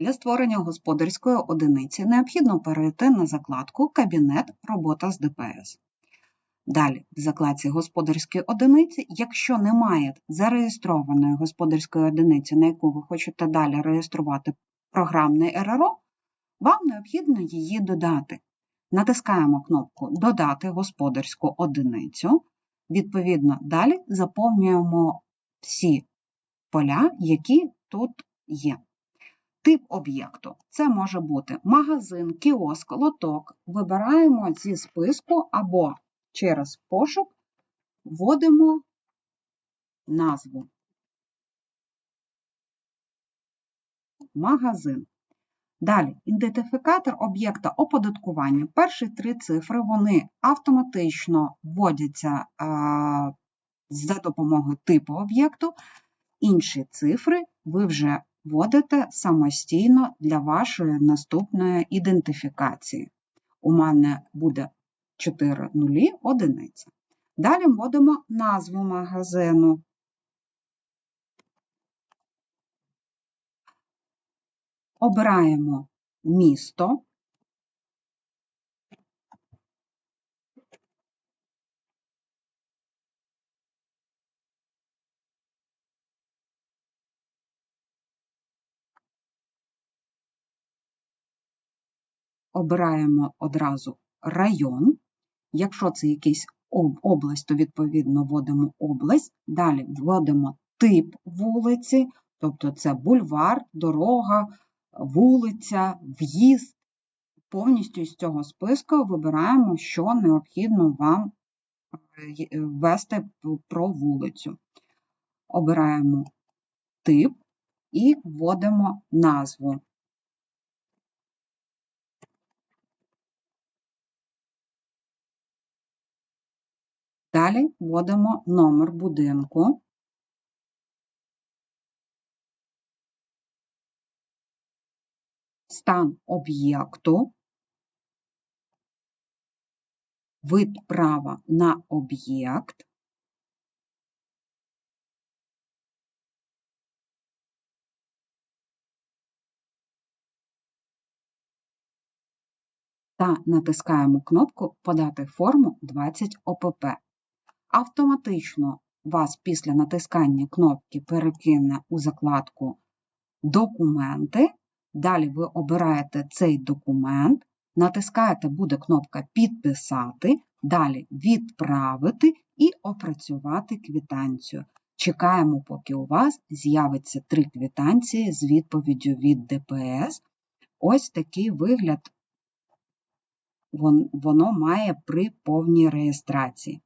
Для створення господарської одиниці необхідно перейти на закладку Кабінет Робота з ДПС. Далі, в закладці господарської одиниці, якщо немає зареєстрованої господарської одиниці, на яку ви хочете далі реєструвати програмне РРО, вам необхідно її додати. Натискаємо кнопку Додати господарську одиницю. Відповідно, далі заповнюємо всі поля, які тут є. Тип об'єкту це може бути магазин, кіоск, лоток. Вибираємо зі списку або через пошук вводимо назву. Магазин. Далі, ідентифікатор об'єкта оподаткування. Перші три цифри вони автоматично вводяться а, за допомогою типу об'єкту. Інші цифри ви вже вводите самостійно для вашої наступної ідентифікації. У мене буде 4 нулі одиниця. Далі вводимо назву магазину. Обираємо місто. Обираємо одразу район. Якщо це якийсь область, то відповідно вводимо область. Далі вводимо тип вулиці, тобто це бульвар, дорога, вулиця, в'їзд. Повністю з цього списку вибираємо, що необхідно вам е, ввести про вулицю. Обираємо тип і вводимо назву. Далі вводимо номер будинку. Стан об'єкту, вид права на об'єкт, та натискаємо кнопку Подати форму 20 ОПП автоматично вас після натискання кнопки перекине у закладку Документи. Далі ви обираєте цей документ, натискаєте буде кнопка Підписати, далі Відправити і опрацювати квітанцію. Чекаємо, поки у вас з'явиться три квітанції з відповіддю від ДПС. Ось такий вигляд воно має при повній реєстрації.